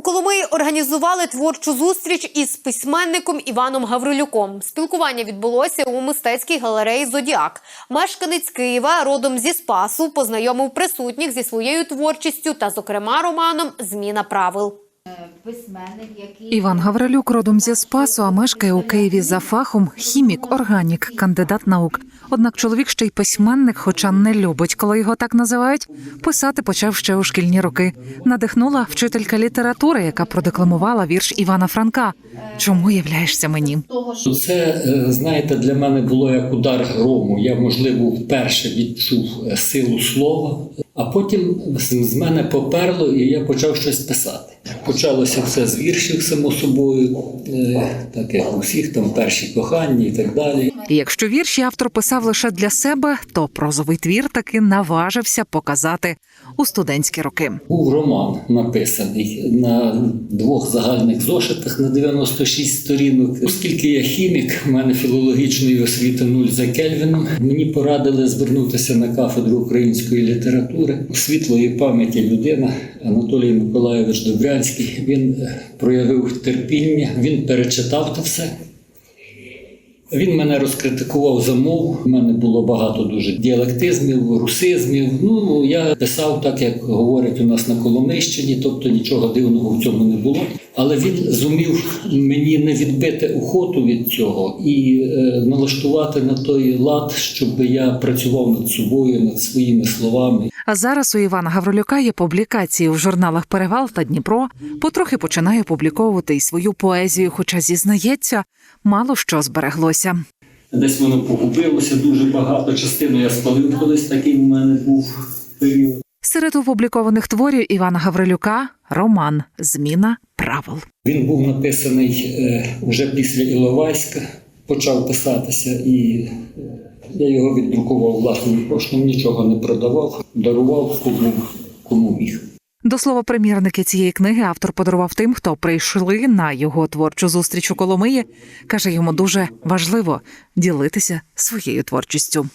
У Коломиї організували творчу зустріч із письменником Іваном Гаврилюком. Спілкування відбулося у мистецькій галереї Зодіак. Мешканець Києва, родом зі Спасу, познайомив присутніх зі своєю творчістю та, зокрема, романом Зміна правил. Письменник, який Іван Гаврилюк родом зі Спасу, а мешкає у Києві за фахом хімік, органік, кандидат наук. Однак чоловік ще й письменник, хоча не любить, коли його так називають. Писати почав ще у шкільні роки. Надихнула вчителька літератури, яка продекламувала вірш Івана Франка. Чому являєшся мені? того, Це, е, знаєте, для мене було як удар грому. Я, можливо, вперше відчув е, силу слова, а потім з мене поперло, і я почав щось писати. Почалося все з віршів, само собою, е, так як у всіх там перші кохання і так далі. І якщо вірші автор писав лише для себе, то прозовий твір таки наважився показати у студентські роки. Був роман написаний на двох загальних зошитах на 96 сторінок. Оскільки я хімік, в мене філологічної освіти нуль за Кельвіном. Мені порадили звернутися на кафедру української літератури. Світлої пам'яті людина Анатолій Миколайович Добрянський. Він е, проявив терпіння, він перечитав це все. Він мене розкритикував за мову. У мене було багато дуже діалектизмів, русизмів. Ну я писав так, як говорять у нас на Коломийщині, тобто нічого дивного в цьому не було. Але він зумів мені не відбити охоту від цього і е, налаштувати на той лад, щоб я працював над собою, над своїми словами. А зараз у Івана Гаврилюка є публікації в журналах Перевал та Дніпро. Потрохи починає публіковувати і свою поезію, хоча зізнається, мало що збереглося. Десь воно погубилося дуже багато. Частину я спалив колись такий у мене був період. Серед опублікованих творів Івана Гаврилюка роман Зміна правил. Він був написаний е, вже після Іловайська, почав писатися, і е, я його віддрукував власним коштом, нічого не продавав, дарував кому, кому міг. До слова, примірники цієї книги автор подарував тим, хто прийшли на його творчу зустріч у Коломиї. каже, йому дуже важливо ділитися своєю творчістю.